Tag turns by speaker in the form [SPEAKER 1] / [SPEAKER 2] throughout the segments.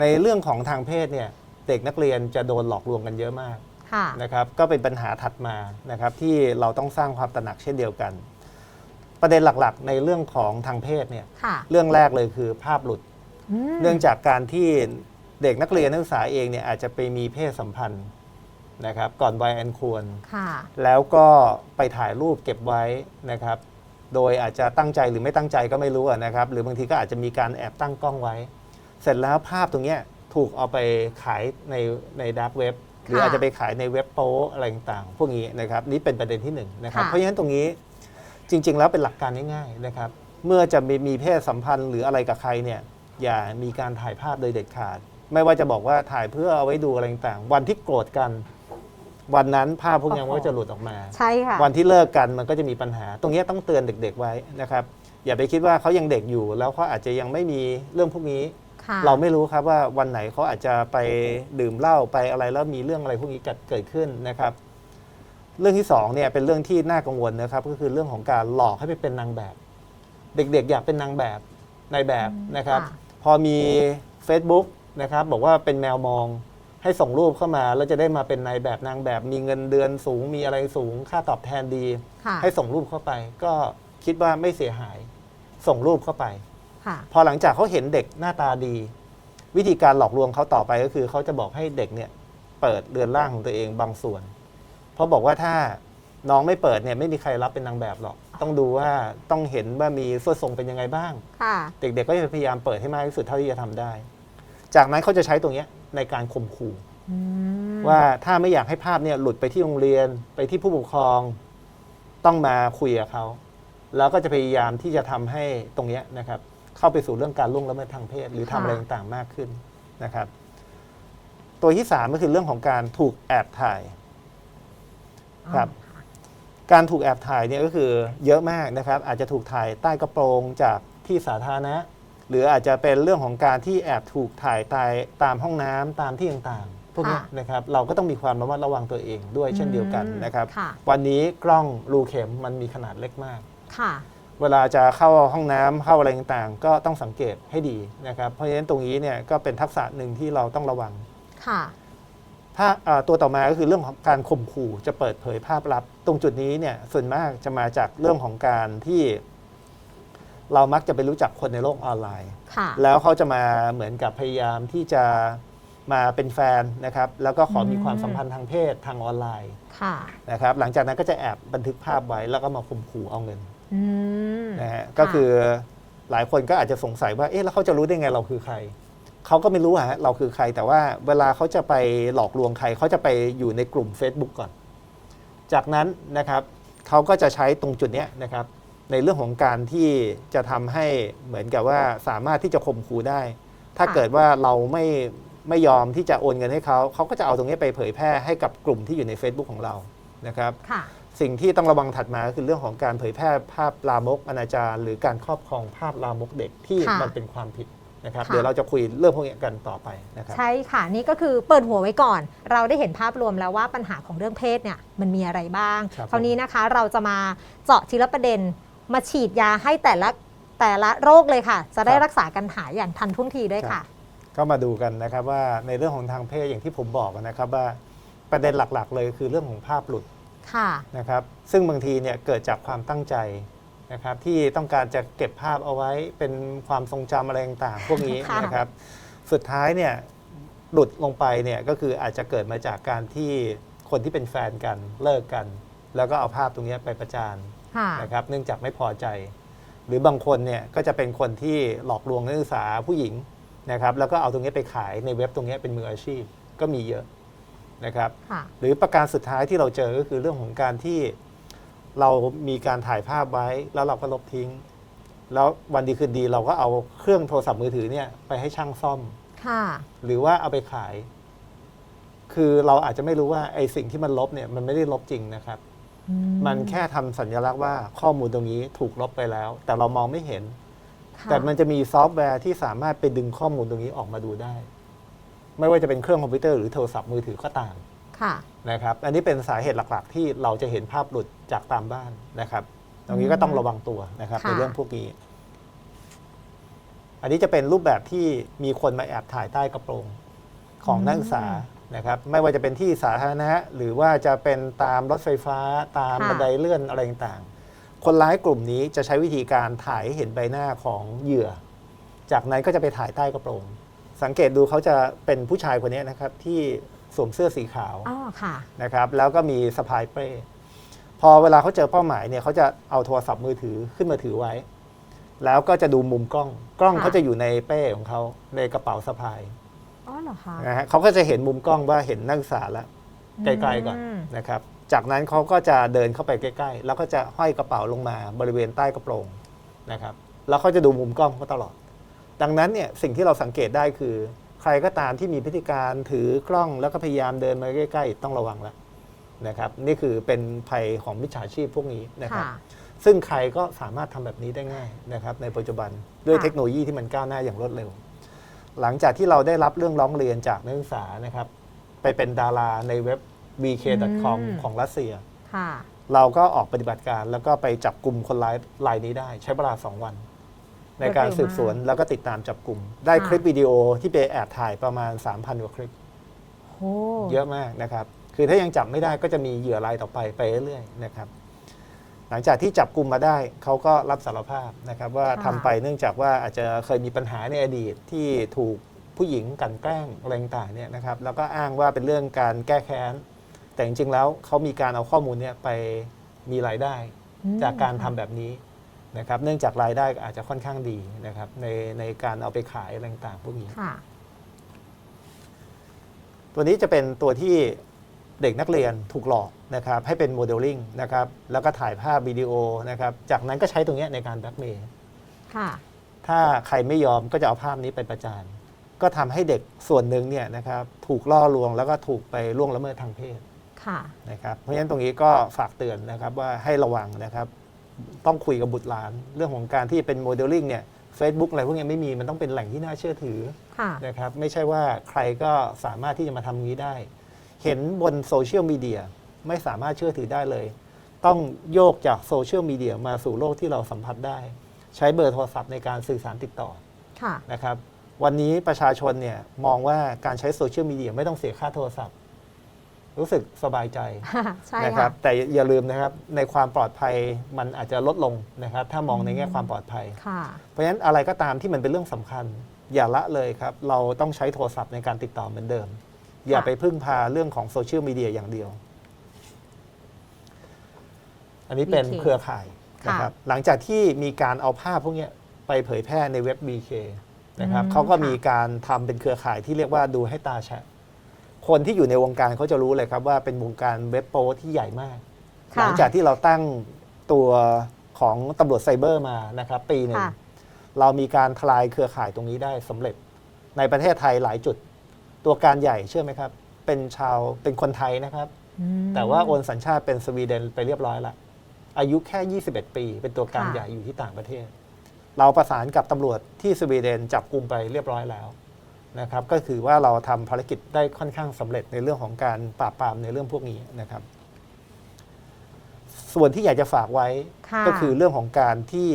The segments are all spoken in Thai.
[SPEAKER 1] ในเรื่องของทางเพศเนี่ยเด็กนักเรียนจะโดนหลอกลวงกันเยอะมาก
[SPEAKER 2] ค่ะ
[SPEAKER 1] นะครับก็เป็นปัญหาถัดมานะครับที่เราต้องสร้างความตระหนักเช่นเดียวกัน ประเด็นหลักๆ ในเรื่องของทางเพศเนี่ย
[SPEAKER 2] ค่ะ
[SPEAKER 1] เรื่องแรกเลยคือภาพหลุด
[SPEAKER 2] ม
[SPEAKER 1] เนื่องจากการที่เด็กนักเรียนนักศึกษาเองเนี่ยอาจจะไปมีเพศสัมพันธ์นะครับก่อนวัยอันควร
[SPEAKER 2] ค่ะ
[SPEAKER 1] แล้วก็ไปถ่ายรูปเก็บไว้นะครับ โดยอาจจะตั้งใจหรือไม่ตั้งใจก็ไม่รู้อะนะครับ หรือบางทีก็อาจจะมีการแอบตั้งกล้องไว้ เสร็จแล้วภาพตรงเนี้ยถูกเอาไปขายในในดักเว็บหรืออาจจะไปขายในเว็บโป๊อะไรต่างๆ พวกนี้นะครับนี่เป็นประเด็นที่หนึ่งนะครับ
[SPEAKER 2] ค่ะ
[SPEAKER 1] เพราะฉะนั้นตรงนี้จริง ๆ แล้วเป็นหลักการง่ายๆนะครับ เมื่อจะมีมีเพศสัมพันธ์หรืออะไรกับใครเนี่ยอย่ามีการถ่ายภาพโดยเด็ดขาด ไม่ว่าจะบอกว่าถ่ายเพื่อเอาไว้ดูอะไรต่างๆ วันที่โกรธกัน วันนั้นภาพพวกนี้มันก็จะหลุดออกมา
[SPEAKER 2] ใช่ค่ะ
[SPEAKER 1] วันที่เลิกกันมันก็จะมีปัญหา ตรงเนี้ยต้องเตือนเด็ก ๆ ไว้นะครับ อย่าไปคิดว่าเขายังเด็กอยู่ แล้วเขาอาจจะยังไม่มีเรื่องพวกนี้
[SPEAKER 2] ค่ะ
[SPEAKER 1] เราไม่รู้ครับว่าวันไหนเขาอาจจะไปดื่มเหล้าไปอะไรแล้วมีเรื่องอะไรพวกนี้เกิดเกิดขึ้นนะครับ เรื่องที่สองเนี่ยเป็นเรื่องที่น่ากังวลนะครับ ก็คือเรื่องของการหลอกให้ไปเป็นนางแบบ เด็กๆ อยากเป็นนางแบบนายแบบนะครับ
[SPEAKER 2] ค่ะ
[SPEAKER 1] พอมี Facebook นะครับ บอกว่าเป็นแมวมองให้ส่งรูปเข้ามาแล้วจะได้มาเป็นนายแบบนางแบบ มีเงินเดือนสูงมีอะไรสูง ค่าตอบแทนดี
[SPEAKER 2] ค่ะ
[SPEAKER 1] ให้ส่งรูปเข้าไป ก็คิดว่าไม่เสียหาย ส่งรูปเข้าไป
[SPEAKER 2] ค่ะ
[SPEAKER 1] พอหลังจากเขาเห็นเด็กหน้าตาดี วิธีการหลอกลวงเขาต่อไปก็คือเขาจะบอกให้เด็กเนี่ยเปิดเรือนร่างของตัวเองบางส่วน เพราะบอกว่าถ้าน้องไม่เปิดเนี่ยไม่มีใครรับเป็นนางแบบหรอก ต้องดูว่าต้องเห็นว่ามีส่วนทรงเป็นยังไงบ้าง
[SPEAKER 2] ค่ะ
[SPEAKER 1] เด็กๆก็จะพยายามเปิดให้มากที่สุดเท่าที่จะทำได้ จากนั้นเขาจะใช้ตรงเนี้ยในการข่มขู่
[SPEAKER 2] อืม
[SPEAKER 1] ว่าถ้าไม่อยากให้ภาพเนี่ยหลุดไปที่โรงเรียนไปที่ผู้ปกครอง ต้องมาคุยกับเขาแล้วก็จะพยายามที่จะทำให้ตรงเนี้ยนะครับ เข้าไปสู่เรื่องการล่วงละเมิดทางเพศ หรือทำอะไรต่างๆมากขึ้นนะครับ ตัวที่สามก็คือเรื่องของการถูกแอบถ่ายครับ การถูกแอบถ่ายเนี่ยก็คือเยอะมากนะครับ อาจจะถูกถ่ายใต้กระโปรงจากที่สาธารณะ หรืออาจจะเป็นเรื่องของการที่แอบถูกถ่ายตายตามห้องน้ำตามที่ต่างๆพวกเนี้ย
[SPEAKER 2] ค่ะ
[SPEAKER 1] นะครับ เราก็ต้องมีความระมัดระวังตัวเองด้วยเช่นเดียวกันนะครับ
[SPEAKER 2] ค่ะ
[SPEAKER 1] วันนี้กล้องรูเข็มมันมีขนาดเล็กมาก
[SPEAKER 2] ค่ะ
[SPEAKER 1] เวลาจะเข้าห้องน้ำเข้าอะไรต่างๆ ก็ต้องสังเกตให้ดีนะครับเพราะฉะนั้นตรงนี้เนี่ยก็เป็นทักษะหนึ่งที่เราต้องระวัง
[SPEAKER 2] ค่ะ
[SPEAKER 1] ถ้าอ่าตัวต่อมาก็คือเรื่องของการข่มขู่จะเปิดเผยภาพลับ ตรงจุดนี้เนี่ยส่วนมากจะมาจากเรื่องของการที่ เรามักจะไปรู้จักคนในโลกออนไลน์
[SPEAKER 2] ค่ะ
[SPEAKER 1] แล้วเขาจะมาเหมือนกับพยายามที่จะมาเป็นแฟนนะครับ แล้วก็ขอมี
[SPEAKER 2] อืม
[SPEAKER 1] ความสัมพันธ์ทางเพศทางออนไลน์
[SPEAKER 2] ค่ะ
[SPEAKER 1] นะครับ หลังจากนั้นก็จะแอบบันทึกภาพไว้แล้วก็มาข่มขู่เอาเงิน
[SPEAKER 2] อืม
[SPEAKER 1] นะฮะก็คือหลายคนก็อาจจะสงสัยว่าเอ๊ะแล้วเขาจะรู้ได้ไงเราคือใครเขาก็ไม่รู้ฮะเราคือใคร แต่ว่าเวลาเขาจะไปหลอกลวงใครเขาจะไปอยู่ในกลุ่ม Facebook ก่อน จากนั้นนะครับเขาก็จะใช้ตรงจุดเนี้ยนะครับ ในเรื่องของการที่จะทำให้เหมือนกับว่าสามารถที่จะข่มขู่ได้ ถ้า
[SPEAKER 2] ค่ะ
[SPEAKER 1] เกิดว่าเราไม่ไม่ยอมที่จะโอนเงินให้เขาเขาก็จะเอาตรงนี้ไปเผยแพร่ให้กับกลุ่มที่อยู่ใน Facebook ของเรานะครับ
[SPEAKER 2] ค่ะ
[SPEAKER 1] สิ่งที่ต้องระวังถัดมาก็คือเรื่องของการเผยแพร่ภาพลามกอนาจารหรือการครอบครองภาพลามกเด็กที่
[SPEAKER 2] ค่ะ
[SPEAKER 1] มันเป็นความผิดนะครับ
[SPEAKER 2] ค่ะ
[SPEAKER 1] เดี๋ยวเราจะคุยเรื่องพวกนี้กันต่อไปนะครับ
[SPEAKER 2] ใช่ค่ะนี่ก็คือเปิดหัวไว้ก่อน เราได้เห็นภาพรวมแล้วว่าปัญหาของเรื่องเพศเนี่ยมันมีอะไรบ้าง
[SPEAKER 1] ครับ
[SPEAKER 2] คราวนี้นะคะเราจะมาเจาะทีละประเด็นมาฉีดยาให้แต่ละแต่ละโรคเลยค่ะ จะได้รักษากันหายอย่างทันท่วงทีด้วยค่ะ
[SPEAKER 1] ก็มาดูกันนะครับว่าในเรื่องของทางเพศอย่างที่ผมบอกนะครับว่าประเด็นหลักๆ เลยคือเรื่องของภาพหลุด
[SPEAKER 2] ค่ะ
[SPEAKER 1] นะครับซึ่งบางทีเนี่ยเกิดจากความตั้งใจนะครับที่ต้องการจะเก็บภาพเอาไว้เป็นความทรงจำอะไรต่างๆพวกนี้
[SPEAKER 2] ค่ะ
[SPEAKER 1] นะครับสุดท้ายเนี่ยหลุดลงไปเนี่ยก็คืออาจจะเกิดมาจากการที่คนที่เป็นแฟนกันเลิกกัน แล้วก็เอาภาพตรงเนี้ยไปประจาน
[SPEAKER 2] ค่ะ
[SPEAKER 1] นะครับเนื่องจากไม่พอใจ หรือบางคนเนี่ยก็จะเป็นคนที่หลอกลวงนักศึกษาผู้หญิงนะครับแล้วก็เอาตรงนี้ไปขายในเว็บตรงนี้เป็นมืออาชีพก็มีเยอะ นะครับ
[SPEAKER 2] ค่ะ
[SPEAKER 1] หรือประการสุดท้ายที่เราเจอก็คือเรื่องของการที่เรามีการถ่ายภาพไว้แล้วเราก็ลบทิ้ง แล้ววันดีคืนดีเราก็เอาเครื่องโทรศัพท์มือถือเนี่ยไปให้ช่างซ่อม
[SPEAKER 2] ค่ะ
[SPEAKER 1] หรือว่าเอาไปขาย คือเราอาจจะไม่รู้ว่าไอ้สิ่งที่มันลบเนี่ยมันไม่ได้ลบจริงนะครับ
[SPEAKER 2] อื
[SPEAKER 1] มันแค่ทำสัญลักษณ์ว่าข้อมูลตรงนี้ถูกลบไปแล้ว แต่เรามองไม่เห็น
[SPEAKER 2] ค่ะ
[SPEAKER 1] แต่มันจะมีซอฟต์แวร์ที่สามารถไปดึงข้อมูลตรงนี้ออกมาดูได้ ไม่ว่าจะเป็นเครื่องคอมพิวเตอร์หรือโทรศัพท์มือถือก็ตาม
[SPEAKER 2] ค่ะ
[SPEAKER 1] นะครับ อันนี้เป็นสาเหตุหลักๆ ที่เราจะเห็นภาพหลุดจากตามบ้านนะครับ ตรงนี้ก็ต้องระวังตัวนะครับ
[SPEAKER 2] ค่ะ
[SPEAKER 1] ในเรื่องพวกนี้ อันนี้จะเป็นรูปแบบที่มีคนมาแอบถ่ายใต้กระโปรงของนักศึกษานะครับ ไม่ว่าจะเป็นที่สาธารณะหรือว่าจะเป็นตามรถไฟฟ้าตาม
[SPEAKER 2] ค่ะ
[SPEAKER 1] บันไดเลื่อนอะไรต่างๆ คนร้ายกลุ่มนี้จะใช้วิธีการถ่ายให้เห็นใบหน้าของเหยื่อ จากนั้นก็จะไปถ่ายใต้กระโปรง สังเกตดูเขาจะเป็นผู้ชายคนนี้นะครับที่สวมเสื้อสีขาว
[SPEAKER 2] อ๋อค่ะ
[SPEAKER 1] นะครับ แล้วก็มีสะพายเป้ พอเวลาเขาเจอเป้าหมายเนี่ยเขาจะเอาโทรศัพท์มือถือขึ้นมาถือไว้ แล้วก็จะดูมุมกล้อง กล้อง
[SPEAKER 2] ค่ะ
[SPEAKER 1] เขาจะอยู่ในเป้ของเขาในกระเป๋าสะพาย
[SPEAKER 2] อ๋อเหรอคะ
[SPEAKER 1] นะฮะเขาก็จะเห็นมุมกล้องว่าเห็นนักศึกษาแล้วไกลๆก่อน
[SPEAKER 2] ม
[SPEAKER 1] นะครับ จากนั้นเขาก็จะเดินเข้าไปใกล้ๆ แล้วก็จะห้อยกระเป๋าลงมาบริเวณใต้กระโปรงนะครับ แล้วเขาจะดูมุมกล้องเขาตลอด ดังนั้นเนี่ยสิ่งที่เราสังเกตได้คือ ใครก็ตามที่มีพฤติการถือกล้องแล้วก็พยายามเดินมาใกล้ ๆ ต้องระวังแล้วนะครับนี่คือเป็นภัยของมิจฉาชีพพวกนี้นะครับ
[SPEAKER 2] ค่ะ
[SPEAKER 1] ซึ่งใครก็สามารถทำแบบนี้ได้ง่ายนะครับ ในปัจจุบันด้วย
[SPEAKER 2] ค่ะ
[SPEAKER 1] เทคโนโลยีที่มันก้าวหน้าอย่างรวดเร็ว หลังจากที่เราได้รับเรื่องร้องเรียนจากนักศึกษานะครับ ไปเป็นดาราในเว็บ vk.com
[SPEAKER 2] อืม
[SPEAKER 1] ของรัสเซีย
[SPEAKER 2] ค่ะ
[SPEAKER 1] เราก็ออกปฏิบัติการแล้วก็ไปจับกลุ่มคนร้ายรายนี้ได้ ใช้เวลา2วัน ในการสืบสวนแล้วก็ติดตามจับกลุ่ม ได้
[SPEAKER 2] ค่ะ
[SPEAKER 1] คลิปวิดีโอที่ไปแอบถ่ายประมาณ 3,000กว่าคลิป
[SPEAKER 2] โอ้
[SPEAKER 1] เยอะมากนะครับ คือถ้ายังจับไม่ได้ก็จะมีเหยื่อรายต่อไปไปเรื่อยๆนะครับ หลังจากที่จับกลุ่มมาได้เขาก็รับสารภาพนะครับว่าทำไปเนื่องจากว่าอาจจะเคยมีปัญหาในอดีตที่ถูกผู้หญิงกลันแกล้งอะไรต่างๆเนี่ยนะครับ แล้วก็อ้างว่าเป็นเรื่องการแก้แค้น แต่จริงๆแล้วเขามีการเอาข้อมูลเนี่ยไปมีรายได้
[SPEAKER 2] อืม
[SPEAKER 1] จากการทำแบบนี้ นะครับเนื่องจากรายได้อาจจะค่อนข้างดีนะครับในในการเอาไปขายอะไรต่างๆพวกนี้
[SPEAKER 2] ค่ะ
[SPEAKER 1] ตัวนี้จะเป็นตัวที่เด็กนักเรียนถูกหลอกนะครับให้เป็นโมเดลลิ่งนะครับแล้วก็ถ่ายภาพวิดีโอนะครับจากนั้นก็ใช้ตรงเนี้ยในการแบล็กเมย์
[SPEAKER 2] ค่ะ
[SPEAKER 1] ถ้าใครไม่ยอมก็จะเอาภาพนี้ไปประจาน ก็ทำให้เด็กส่วนหนึ่งเนี่ยนะครับถูกล่อลวงแล้วก็ถูกไปล่วงละเมิดทางเพศ
[SPEAKER 2] ค่ะ
[SPEAKER 1] นะครับเพราะฉะนั้นตรงนี้ก็ฝากเตือนนะครับว่าให้ระวังนะครับ ต้องคุยกับบุตรหลาน เรื่องของการที่เป็นโมเดลลิ่งเนี่ยเฟซบุ๊กอะไรพวกนี้ไม่มีมันต้องเป็นแหล่งที่น่าเชื่อถือ
[SPEAKER 2] ค่ะ
[SPEAKER 1] นะครับไม่ใช่ว่าใครก็สามารถที่จะมาทำงี้ได้ เห็นบนโซเชียลมีเดียไม่สามารถเชื่อถือได้เลย ต้องโยกจากโซเชียลมีเดียมาสู่โลกที่เราสัมผัสได้ ใช้เบอร์โทรศัพท์ในการสื่อสารติดต่อ
[SPEAKER 2] ค่ะ
[SPEAKER 1] นะครับวันนี้ประชาชนเนี่ยมองว่าการใช้โซเชียลมีเดียไม่ต้องเสียค่าโทรศัพท์ รู้สึกสบายใจ
[SPEAKER 2] ใช่
[SPEAKER 1] นะครั
[SPEAKER 2] ค่ะ
[SPEAKER 1] บแต่อย่าลืมนะครับในความปลอดภัยมันอาจจะลดลงนะครับ ถ้ามองในแง่ความปลอดภัย
[SPEAKER 2] ค่ะ
[SPEAKER 1] เพราะฉะนั้นอะไรก็ตามที่มันเป็นเรื่องสำคัญ อย่าละเลยครับ เราต้องใช้โทรศัพท์ในการติดต่อเหมือนเดิม อย่าไปพึ่งพาเรื่องของโซเชียลมีเดียอย่างเดียว อันนี้เป็น
[SPEAKER 2] BK
[SPEAKER 1] เครือข่าย
[SPEAKER 2] ค่ะ
[SPEAKER 1] นะครับหลังจากที่มีการเอาภาพพวกเนี้ยไปเผยแพร่ในเว็บ BK นะครับ
[SPEAKER 2] อืม
[SPEAKER 1] เขาก็
[SPEAKER 2] ค่ะ
[SPEAKER 1] มีการทำเป็นเครือข่ายที่เรียกว่าดูให้ตาแฉะ คนที่อยู่ในวงการเขาจะรู้เลยครับว่าเป็นวงการเว็บโป้ที่ใหญ่มาก ห
[SPEAKER 2] ค่ะ
[SPEAKER 1] ลังจากที่เราตั้งตัวของตำรวจไซเบอร์มานะครับปีหนึ่ง
[SPEAKER 2] ค่ะ
[SPEAKER 1] เรามีการทลายเครือข่ายตรงนี้ได้สำเร็จในประเทศไทยหลายจุด ตัวการใหญ่เชื่อไหมครับ เป็นชาวเป็นคนไทยนะครับ
[SPEAKER 2] อืม
[SPEAKER 1] แต่ว่าโอนสัญชาติเป็นสวีเดนไปเรียบร้อยละอายุแค่ 21 ปี เป็นตัวการ
[SPEAKER 2] ค่ะ
[SPEAKER 1] ใหญ่อยู่ที่ต่างประเทศ เราประสานกับตำรวจที่สวีเดนจับกลุ่มไปเรียบร้อยแล้ว นะครับก็คือว่าเราทำภารกิจได้ค่อนข้างสำเร็จในเรื่องของการปราบปรามในเรื่องพวกนี้นะครับ ส่วนที่อยากจะฝากไว้
[SPEAKER 2] ค่ะ
[SPEAKER 1] ก็คือเรื่องของการที่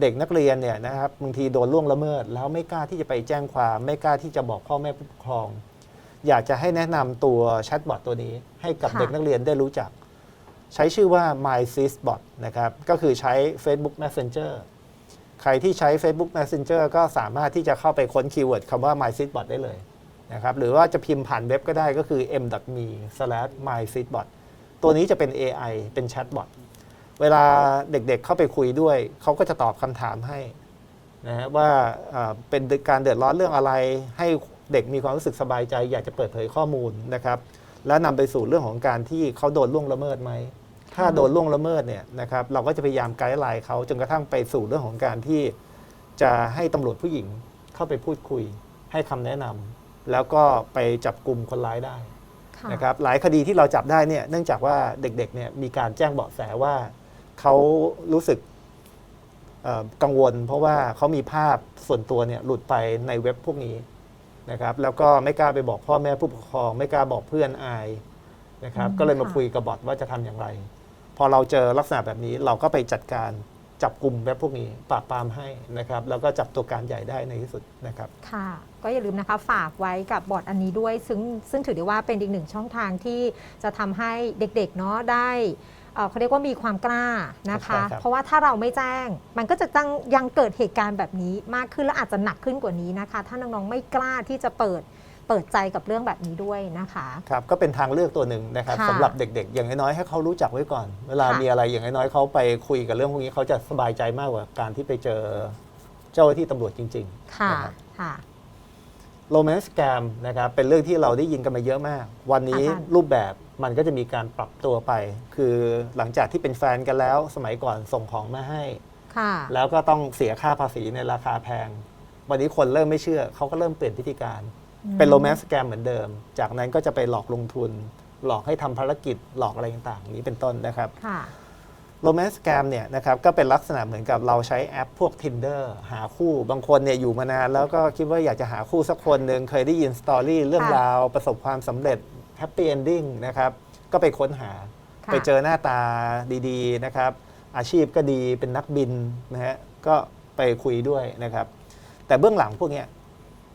[SPEAKER 1] เด็กนักเรียนเนี่ยนะครับบางทีโดนล่วงละเมิด แล้วไม่กล้าที่จะไปแจ้งความไม่กล้าที่จะบอกพ่อแม่ผู้ปกครอง อยากจะให้แนะนำตัวแชทบอทตัวนี้ ให้กับ
[SPEAKER 2] ค่ะ
[SPEAKER 1] เด็กนักเรียนได้รู้จักใช้ชื่อว่า MySysBot นะครับ ก็คือใช้ Facebook Messenger ใครที่ใช้ Facebook Messenger ก็สามารถที่จะเข้าไปค้นคีย์เวิร์ดคำว่า MySysBot ได้เลยนะครับหรือว่าจะพิมพ์ผ่านเว็บก็ได้ก็คือ m.me/mysysbot ตัวนี้จะเป็น AI เป็นแชทบอทเวลาเด็กๆเข้าไปคุยด้วย เขาก็จะตอบคำถามให้นะฮะว่าเอ่อเป็นการเดือดร้อนเรื่องอะไร ให้เด็กมีความรู้สึกสบายใจ อยากจะเปิดเผยข้อมูลนะครับ และนำไปสู่เรื่องของการที่เขาโดนล่วงละเมิดไหม ถ้าโดนล่วงละเมิดเนี่ยนะครับเราก็จะพยายามไกด์ไลน์เขาจนกระทั่งไปสู่เรื่องของการที่จะให้ตำรวจผู้หญิงเข้าไปพูดคุย ให้คำแนะนำแล้วก็ไปจับกลุ่มคนร้ายได้
[SPEAKER 2] ค่ะ
[SPEAKER 1] นะครับหลายคดีที่เราจับได้เนี่ยเนื่องจากว่าเด็กๆเนี่ยมีการแจ้งเบาะแสว่าเขารู้สึกเอ่อกังวล เพราะว่าเขามีภาพส่วนตัวเนี่ยหลุดไปในเว็บพวกนี้นะครับแล้วก็ไม่กล้าไปบอกพ่อแม่ผู้ปกครอง ไม่กล้าบอกเพื่อนอายนะครับ
[SPEAKER 2] อืม
[SPEAKER 1] ก็เลยมา
[SPEAKER 2] ค่ะ
[SPEAKER 1] คุยกับบอทว่าจะทำอย่างไร พอเราเจอลักษณะแบบนี้เราก็ไปจัดการจับกลุ่มแบบพวกนี้ปราบปรามให้นะครับแล้วก็จับตัวการใหญ่ได้ในที่สุดนะครับ
[SPEAKER 2] ค่ะ ก็อย่าลืมนะคะฝากไว้กับบอร์ดอันนี้ด้วย ซึ่งซึ่งถือได้ว่าเป็นอีกหนึ่งช่องทางที่จะทำให้เด็กๆเนาะได้เอ่อเขาเรียกว่ามีความกล้านะคะ
[SPEAKER 1] ใช่ครับ
[SPEAKER 2] เพราะว่าถ้าเราไม่แจ้ง มันก็จะตั้งยังเกิดเหตุการณ์แบบนี้มากขึ้นและอาจจะหนักขึ้นกว่านี้นะคะ ถ้าน้องๆไม่กล้าที่จะเปิด เปิดใจกับเรื่องแบบนี้ด้วยนะคะ
[SPEAKER 1] ครับก็เป็นทางเลือกตัวหนึ่งนะครับ
[SPEAKER 2] ค่ะ
[SPEAKER 1] สำหรับเด็กๆ อย่างน้อยๆให้เขารู้จักไว้ก่อน เวลา
[SPEAKER 2] ค่ะ
[SPEAKER 1] มีอะไรอย่างน้อยๆเขาไปคุยกับเรื่องพวกนี้เขาจะสบายใจมากกว่าการที่ไปเจอเจ้าหน้าที่ตำรวจจริง
[SPEAKER 2] ค่ะ
[SPEAKER 1] นะครับ
[SPEAKER 2] ค่ะ
[SPEAKER 1] ๆโรแมนต์แกมนะครับเป็นเรื่องที่เราได้ยินกันมาเยอะมาก วันนี้
[SPEAKER 2] ค่ะท่าน
[SPEAKER 1] รูปแบบมันก็จะมีการปรับตัวไป คือหลังจากที่เป็นแฟนกันแล้ว สมัยก่อนส่งของมาให้
[SPEAKER 2] ค่ะ
[SPEAKER 1] แล้วก็ต้องเสียค่าภาษีในราคาแพง วันนี้คนเริ่มไม่เชื่อเขาก็เริ่มเปลี่ยนพิธีการ เป็นโรแมนต์สแกมเหมือนเดิม จากนั้นก็จะไปหลอกลงทุน หลอกให้ทำภารกิจหลอกอะไรต่างๆอย่างนี้เป็นต้นนะครับ
[SPEAKER 2] ค่ะ
[SPEAKER 1] โรแมนต์สแกมเนี่ยนะครับก็เป็นลักษณะเหมือนกับเราใช้แอปพวก Tinder หาคู่บางคนเนี่ยอยู่มานานแล้วก็คิดว่าอยากจะหาคู่สักคนหนึ่งเคยได้ยินสตอรี่เรื่อง
[SPEAKER 2] ค่ะ
[SPEAKER 1] ราวประสบความสำเร็จแฮปปี้เอนดิ้งนะครับก็ไปค้นหา
[SPEAKER 2] ค่ะ
[SPEAKER 1] ไปเจอหน้าตาดีๆนะครับ อาชีพก็ดีเป็นนักบินนะฮะก็ไปคุยด้วยนะครับ แต่เบื้องหลังพวกเนี้ย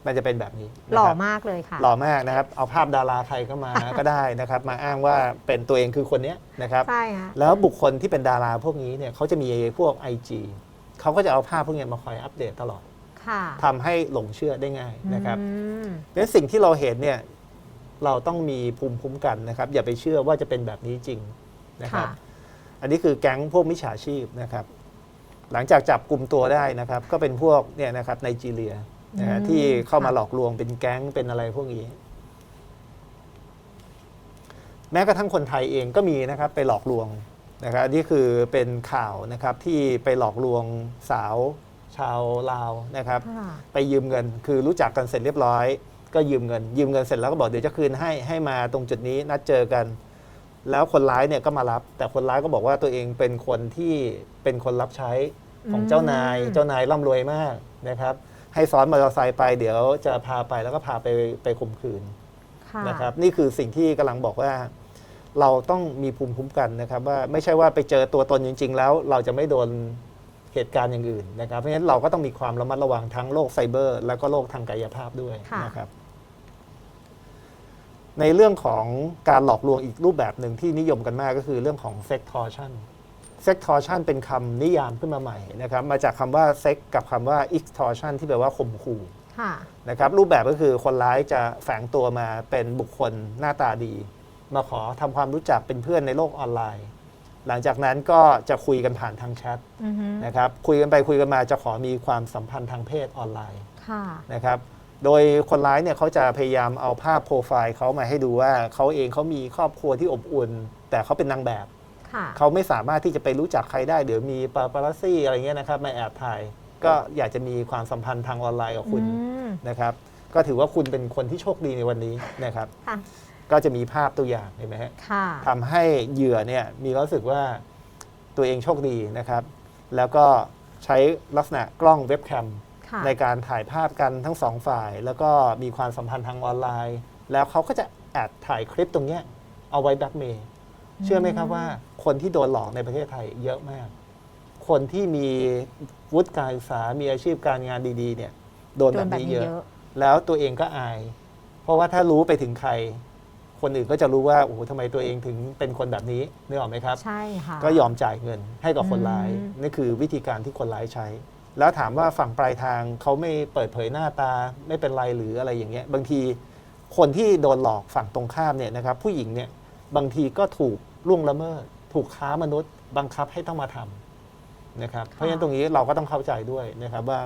[SPEAKER 1] มันจะเป็นแบบนี้นะครับ
[SPEAKER 2] หล่อมากเลยค่ะ
[SPEAKER 1] หล่อมากนะครับ เอาภาพดาราใครก็มา ก็ได้นะครับ มาอ้างว่าเป็นตัวเองคือคนเนี้ยนะครับ
[SPEAKER 2] ใช่ค่ะ
[SPEAKER 1] แล้วบุคคลที่เป็นดาราพวกนี้เนี่ยเขาจะมีพวก IG เขาก็จะเอาภาพพวกเนี้ยมาคอยอัปเดตตลอด
[SPEAKER 2] ค่ะ
[SPEAKER 1] ทำให้หลงเชื่อได้ง่ายนะครับ
[SPEAKER 2] อืม
[SPEAKER 1] เพราะฉะนั้นสิ่งที่เราเห็นเนี่ยเราต้องมีภูมิคุ้มกันนะครับ อย่าไปเชื่อว่าจะเป็นแบบนี้จริงนะครับ
[SPEAKER 2] ค่ะ
[SPEAKER 1] อันนี้คือแก๊งพวกมิจฉาชีพนะครับ หลังจากจับกลุ่มตัวได้นะครับ ก็เป็นพวกเนี่ยนะครับไนจีเรีย นะฮะ
[SPEAKER 2] อืม
[SPEAKER 1] ที่เข้ามา
[SPEAKER 2] ค่ะ
[SPEAKER 1] หลอกลวงเป็นแก๊งเป็นอะไรพวกนี้ แม้กระทั่งคนไทยเองก็มีนะครับ ไปหลอกลวงนะครับอันนี่คือเป็นข่าวนะครับที่ไปหลอกลวงสาวชาวลาวนะครับ
[SPEAKER 2] ค่ะ
[SPEAKER 1] ไปยืมเงินคือรู้จักกันเสร็จเรียบร้อย ก็ยืมเงิน ยืมเงินเสร็จแล้วก็บอกเดี๋ยวจะคืนให้ให้มาตรงจุดนี้นัดเจอกัน แล้วคนร้ายเนี่ยก็มารับ แต่คนร้ายก็บอกว่าตัวเองเป็นคนที่เป็นคนรับใช้ของเจ้านาย
[SPEAKER 2] อืม
[SPEAKER 1] เจ้านายร่ำรวยมากนะครับ ให้ซ้อนมอเตอร์ไซค์ไปเดี๋ยวจะพาไปแล้วก็พาไปไปข่มขืน
[SPEAKER 2] ค่ะ
[SPEAKER 1] นะครับ นี่คือสิ่งที่กำลังบอกว่า เราต้องมีภูมิคุ้มกันนะครับ ว่าไม่ใช่ว่าไปเจอตัวตนจริง ๆ แล้ว เราจะไม่โดนเหตุการณ์อย่างอื่นนะครับ เพราะฉะนั้นเราก็ต้องมีความระมัดระวังทั้งโลกไซเบอร์ แล้วก็โลกทางกายภาพด้วย
[SPEAKER 2] ค่ะ
[SPEAKER 1] นะครับ ในเรื่องของการหลอกลวงอีกรูปแบบหนึ่งที่นิยมกันมากก็คือเรื่องของ sex torsion sex torsion เป็นคำนิยามขึ้นมาใหม่นะครับมาจากคำว่า sex กับคำว่า extortion ที่แปลว่าข่มขู่
[SPEAKER 2] ค่ะ
[SPEAKER 1] นะครับรูปแบบก็คือคนร้ายจะแฝงตัวมาเป็นบุคคลหน้าตาดี มาขอทำความรู้จักเป็นเพื่อนในโลกออนไลน์ หลังจากนั้นก็จะคุยกันผ่านทางแชท
[SPEAKER 2] อือฮึ
[SPEAKER 1] นะครับคุยกันไปคุยกันมาจะขอมีความสัมพันธ์ทางเพศออนไลน์
[SPEAKER 2] ค่ะ
[SPEAKER 1] นะครับโดยคนร้ายเนี่ยเขาจะพยายามเอาภาพโปรไฟล์เขามาให้ดูว่าเขาเองเขามีครอบครัวที่อบอุ่น แต่เขาเป็นนางแบบ
[SPEAKER 2] ค่ะ
[SPEAKER 1] เขาไม่สามารถที่จะไปรู้จักใครได้ เดี๋ยวมีปาปารัสซี่อะไรเงี้ยนะครับมาแอบถ่าย ก็อยากจะมีความสัมพันธ์ทางออนไลน์กับคุณ
[SPEAKER 2] อืม
[SPEAKER 1] นะครับ ก็ถือว่าคุณเป็นคนที่โชคดีในวันนี้นะครับ
[SPEAKER 2] ค่ะ
[SPEAKER 1] ก็จะมีภาพตัวอย่างเห็นไหมฮะ
[SPEAKER 2] ค่ะ
[SPEAKER 1] ทำให้เหยื่อเนี่ยมีความรู้สึกว่าตัวเองโชคดีนะครับ แล้วก็ใช้ลักษณะกล้องเว็บแคม
[SPEAKER 2] ค่ะ
[SPEAKER 1] ในการถ่ายภาพกันทั้งสองฝ่าย แล้วก็มีความสัมพันธ์ทางออนไลน์ แล้วเขาก็จะแอดถ่ายคลิปตรงเนี้ยเอาไว้แบล็กเมย์ เชื่อไหมครับว่าคนที่โดนหลอกในประเทศไทยเยอะมาก คนที่มีวุฒิการศึกษา มีอาชีพการงานดีๆ เนี่ย โดน
[SPEAKER 2] โด
[SPEAKER 1] แบ
[SPEAKER 2] น
[SPEAKER 1] บ
[SPEAKER 2] แบบ
[SPEAKER 1] นี้
[SPEAKER 2] นี้
[SPEAKER 1] เย
[SPEAKER 2] เย
[SPEAKER 1] อะ
[SPEAKER 2] อะ
[SPEAKER 1] แล้วตัวเองก็อาย เพราะว่าถ้ารู้ไปถึงใคร คนอื่นก็จะรู้ว่าโอ้โหทำไมตัวเองถึงเป็นคนแบบนี้นึกออกไหมครับ
[SPEAKER 2] ใช่ค่ะ
[SPEAKER 1] ก็ยอมจ่ายเงินให้กับคนร้าย
[SPEAKER 2] อืม
[SPEAKER 1] นี่คือวิธีการที่คนร้ายใช้ แล้วถามว่าฝั่งปลายทางเขาไม่เปิดเผยหน้าตาไม่เป็นไรหรืออะไรอย่างเงี้ย บางทีคนที่โดนหลอกฝั่งตรงข้ามเนี่ยนะครับผู้หญิงเนี่ยบางทีก็ถูก ล่วงละเมิด ถูกค้ามนุษย์บังคับให้ต้องมาทำนะครับเพราะฉะนั้นตรงนี้เราก็ต้องเข้าใจด้วยนะครับว่า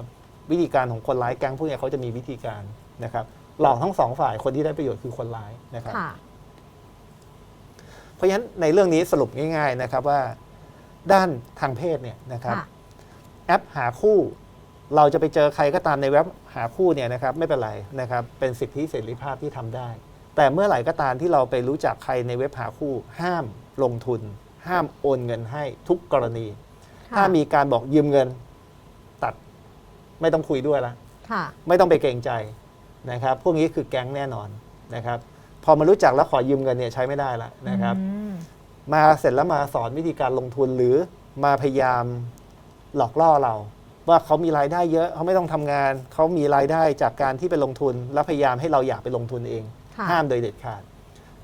[SPEAKER 1] วิธีการของคนร้ายแก๊งพวกเนี้ยเขาจะมีวิธีการนะครับหลอกทั้งสองฝ่ายคนที่ได้ประโยชน์คือคนร้ายนะครับ
[SPEAKER 2] ค่ะ
[SPEAKER 1] เพราะฉะนั้นในเรื่องนี้สรุปง่าย ๆนะครับว่า ด้านทางเพศเนี่ยนะครับ
[SPEAKER 2] ค่ะ
[SPEAKER 1] แอปหาคู่ เราจะไปเจอใครก็ตามในเว็บหาคู่เนี่ยนะครับ ไม่เป็นไรนะครับ เป็นสิทธิเสรีภาพที่ทำได้ แต่เมื่อไหร่ก็ตามที่เราไปรู้จักใครในเว็บหาคู่ห้าม ลงทุน ห้ามโอนเงินให้ทุกกรณี
[SPEAKER 2] ค่ะ
[SPEAKER 1] ถ้ามีการบอกยืมเงินตัดไม่ต้องคุยด้วยละ
[SPEAKER 2] ค่ะ
[SPEAKER 1] ไม่ต้องไปเกรงใจนะครับ พวกนี้คือแก๊งแน่นอนนะครับ พอมารู้จักแล้วขอยืมเงินเนี่ยใช้ไม่ได้ละนะครับ
[SPEAKER 2] อืม
[SPEAKER 1] มาเสร็จแล้วมาสอนวิธีการลงทุนหรือมาพยายามหลอกล่อเรา ว่าเขามีรายได้เยอะเขาไม่ต้องทำงาน เขามีรายได้จากการที่ไปลงทุน แล้วพยายามให้เราอยากไปลงทุนเอง
[SPEAKER 2] ค่ะ
[SPEAKER 1] ห้ามโดยเด็ดขาด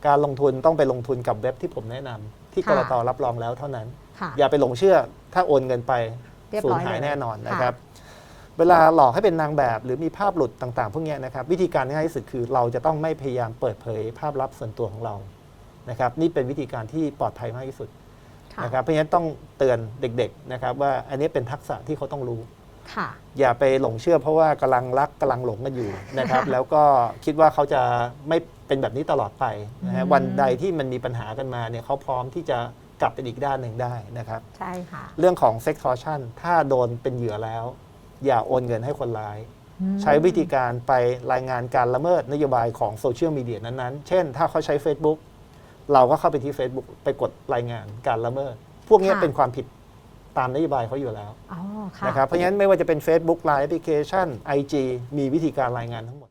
[SPEAKER 1] การลงทุนต้องไปลงทุนกับเว็บที่ผมแนะนำที่ก
[SPEAKER 2] ค่ะ
[SPEAKER 1] รตรับรองแล้วเท่านั้น
[SPEAKER 2] ค่ะ
[SPEAKER 1] อย่าไปหลงเชื่อถ้าโอนเงินไป
[SPEAKER 2] เรียบ
[SPEAKER 1] สู
[SPEAKER 2] ร้
[SPEAKER 1] ญ
[SPEAKER 2] อย
[SPEAKER 1] หาย
[SPEAKER 2] เลย
[SPEAKER 1] แน่นอน
[SPEAKER 2] ค่ะ
[SPEAKER 1] นะครับ เวลาหลอกให้เป็นนางแบบหรือมีภาพหลุดต่างๆ พวกเนี้ยนะครับ วิธีการง่ายที่สุดคือเราจะต้องไม่พยายามเปิดเผยภาพลับส่วนตัวของเรานะครับ นี่เป็นวิธีการที่ปลอดภัยมากที่สุด
[SPEAKER 2] ค่ะ
[SPEAKER 1] นะครับเพราะฉะนั้นต้องเตือนเด็กๆนะครับ ว่าอันนี้เป็นทักษะที่เขาต้องรู้
[SPEAKER 2] ค่ะ
[SPEAKER 1] อย่าไปหลงเชื่อเพราะว่ากำลังรักกำลังหลงกันอยู่นะครับ แล้วก็คิดว่าเขาจะไม่ เป็นแบบนี้ตลอดไปนะฮะ
[SPEAKER 2] อืม
[SPEAKER 1] วันใดที่มันมีปัญหากันมาเนี่ยเขาพร้อมที่จะกลับเป็นอีกด้านหนึ่งได้นะครับ
[SPEAKER 2] ใช่ค่ะ
[SPEAKER 1] เรื่องของ sex tortion ถ้าโดนเป็นเหยื่อแล้ว อย่าโอนเงินให้คนร้าย
[SPEAKER 2] อืม
[SPEAKER 1] ใช้วิธีการไปรายงานการละเมิดนโยบายของโซเชียลมีเดียนั้นๆ เช่น ถ้าเขาใช้ Facebook เราก็เข้าไปที่ Facebook ไปกดรายงานการละเมิด พวกนี้
[SPEAKER 2] ค่ะ
[SPEAKER 1] เป็นความผิดตามนโยบายเขาอยู่แล้ว
[SPEAKER 2] อ๋อค่ะ
[SPEAKER 1] นะครับเพราะฉะนั้นไม่ว่าจะเป็น Facebook Line Application IG มีวิธีการรายงานทั้งหมด